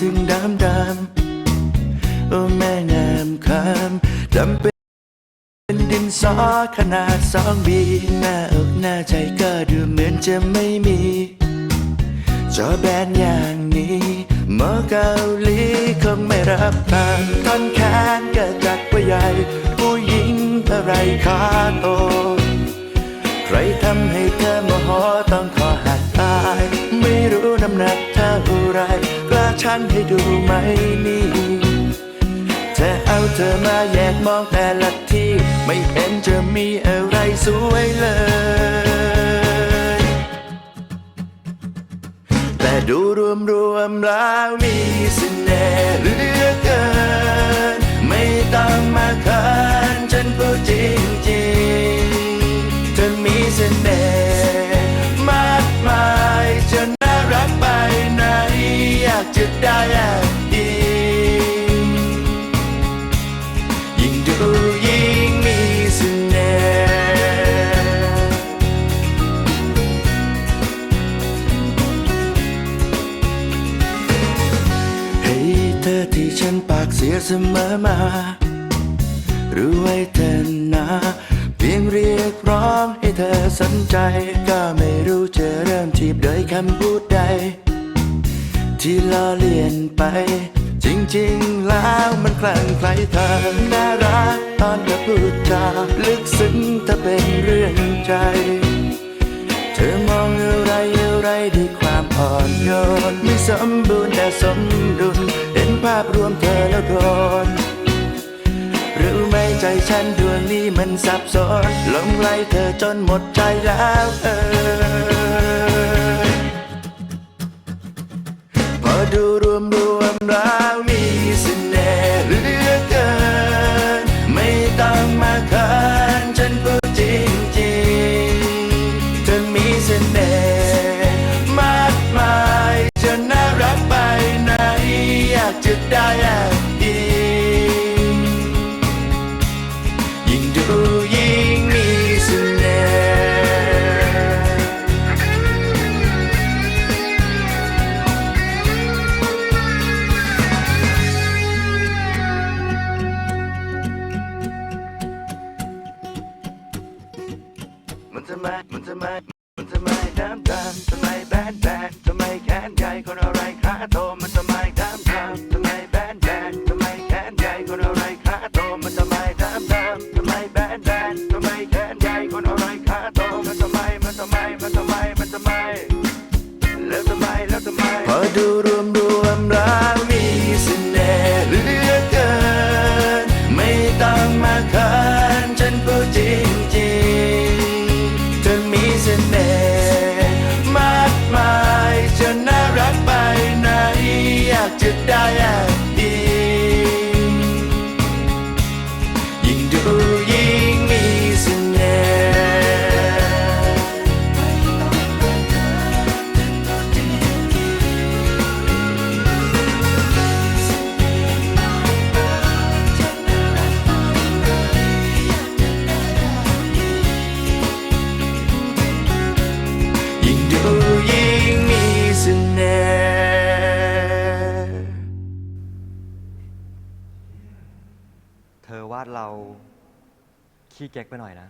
ถึงดำดำโอ้แม่งามคำดำเป็นเป็นดินสอขนาดสองบีหน้าอกหน้าใจก็ดูเหมือนจะไม่มี จอแบนอย่างนี้หมอเกาหลีคงไม่รับทางท่อนแขนก็จัดว่าใหญ่ ผู้หญิงอะไรขาโตใครทำให้เธอโมโหต้อง กล้าชั่งให้ดูไหมนี่จะเอาเธอมาแยกมองแต่ละที่ ไม่เห็นจะมีอะไรสวยเลย แต่ดูรวมรวมๆแล้วมีเสน่ห์เหลือเกิน ไม่ต้องมาเขินฉันพูดจริง จะได้แอบอิงยิ่งดูยิ่งมีเสน่ห์เฮ้เธอที่ฉันปากเสียเสมอมา รู้ไว้เธอนะเพียงเรียกร้องให้เธอสนใจ ก็ไม่รู้จะเริ่มทีบโดยคำพูดใด ที่ล้อเลียนไป จริงๆแล้วมันคลั่งไคล้เธอน่ารักตอนเธอพูดจาลึกซึ้งถ้าเป็นเรื่องใจ เธอมองอะไรอะไรด้วยความอ่อนโยนไม่สมบูรณ์แต่สมดุลเห็นภาพรวมเธอแล้วโดนรู้ไหมใจฉันดวงนี้มันสับสนหลงไหลเธอจนหมดใจแล้วเออ ดูรวมรวมแล้วมีเสน่ห์เหลือเกิน ไม่ต้องมาเขินฉันพูดจริงจริงเธอมีเสน่ห์มากมายจะน่ารักไปไหนอยากจะได้ มันทำไม มันทำไม มันทำไมน้ำตาทำไมแบนแบนทำไมแขนใหญ่คนอะไรขาโต มันทำไมน้ำตาทำไมแบนแบนทำไมแขนใหญ่คนอะไรขาโต มันทำไมน้ำตาทำไมแบนแบนทำไมแขนใหญ่คนอะไรขาโต มันทำไม มันทำไม มันทำไม มันทำไม แล้วทำไม แล้วทำไมพอดู ยิ่ วาเราขี้เก๊กไปหน่อยนะ